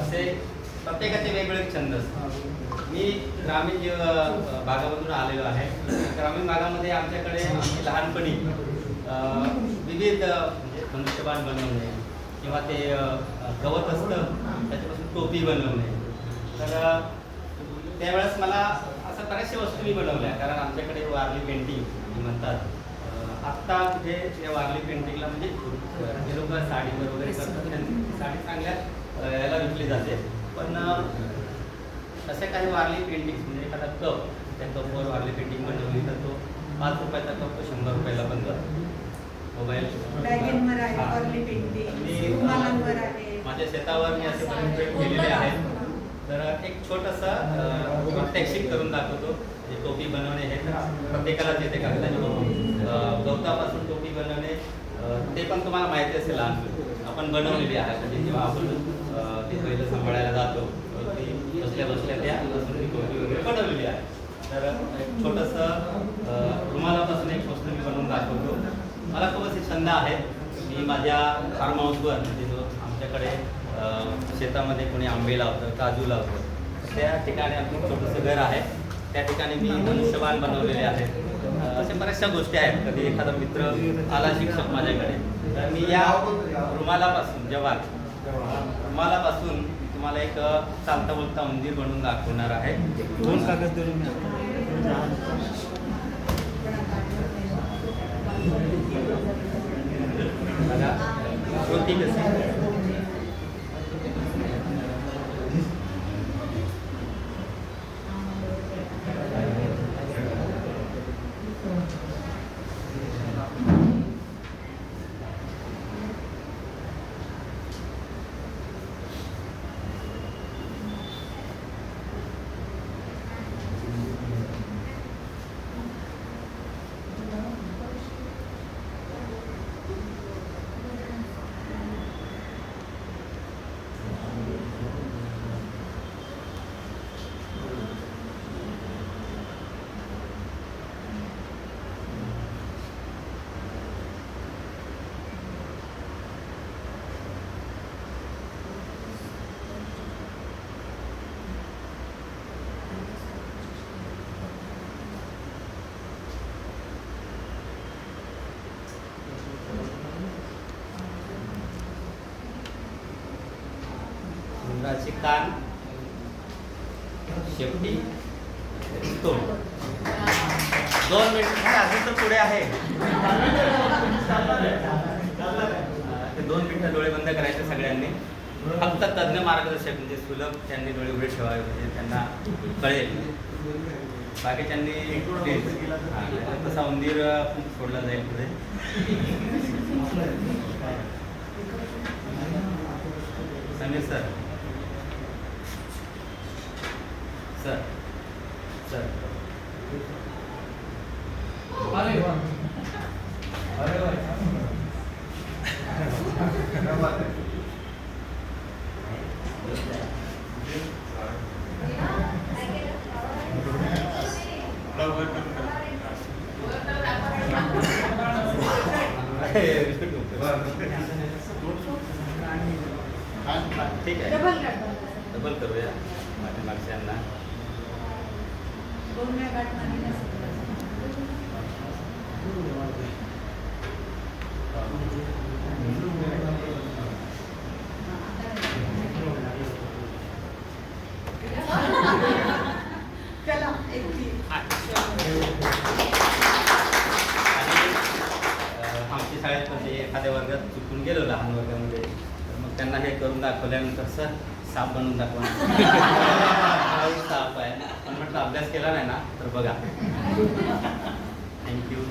असे प्रत्येकाचे वेगवेगळे छंद असतात. मी ग्रामीण जीव भागामधून आलेलो आहे. ग्रामीण भागामध्ये आमच्याकडे आमची लहानपणी विविध म्हणजे मनुष्यबाण बनवणे किंवा ते गवत असतं त्याच्यापासून टोपी बनवणे. तर त्यावेळेस मला असं बऱ्याचशा वस्तू मी बनवल्या. कारण आमच्याकडे वारली पेंटिंग म्हणतात आत्ता कुठे या वारली पेंटिंगला म्हणजे जे लोक साडीवर वगैरे करतात. त्यांनी साडी चांगल्या याला विकली जाते. पण असे काही वारली पेंटिंग म्हणजे एखादा कप त्या कपवर वारली पेंटिंग बनवली तर तो पाच रुपयाचा कप तो शंभर रुपयाला बंद मोबाईल मी, माझ्या शेतावर मी असे पेंट केलेले आहेत. तर एक छोटंसं प्रात्यक्षिक करून दाखवतो. जे टोपी बनवणे हे तर प्रत्येकालाच येते अ, गवतापासून टोपी बनवणे ते पण तुम्हाला माहिती असेल लहान आपण बनवलेली आहे. म्हणजे जेव्हा आपण ते पहिलं सांभाळायला जातो ती बसल्या बसल्या त्या लसूण ती वगैरे बनवलेली आहे. तर एक छोटंसं रुमालापासून एक वस्तू मी बनवून दाखवतो. मला खूप असे छंद आहेत. मी माझ्या फार्म हाऊसवर म्हणजे जो आमच्याकडे शेतामध्ये कोणी आंबे लावतं काजू लावतं त्या ठिकाणी आपलं छोटंसं घर आहे. त्या ठिकाणी मी धनुष्यबाण बनवलेले आहेत. अशा बऱ्याचशा गोष्टी आहेत. कधी एखादा मित्र आला शिक्षक माझ्याकडे तर मी या रुमालापासून जवान रुमालापासून तुम्हाला एक चालता बोलता मंदिर बनवून दाखवणार आहे. दोन कागद धरून बघा कृती उंदराची कान शेपटी तोंड. दोन मिनिट अजून तर पुढे आहे. दोन मिनिटं डोळे बंद करायचे सगळ्यांनी. फक्त तज्ञ मार्गदर्शक म्हणजे सुलभ त्यांनी डोळे उघडे ठेवावे म्हणजे त्यांना कळेल. बाकीच्यांनी त्यांनी तसा उंदीर खूप सोडला जाईल पुढे. समीर सर. सर सर ठीक आहे डबल करूया. पाठीमागच्यांना दोन आमची शाळेत म्हणजे एखाद्या वर्गात चुकून गेलो लहान वर्गामध्ये. तर मग त्यांना हे करून दाखवल्यानंतर सर साप बनवून दाखवा. साफ आहे. पण म्हटलं अभ्यास केला नाही ना तर बघा. थँक्यू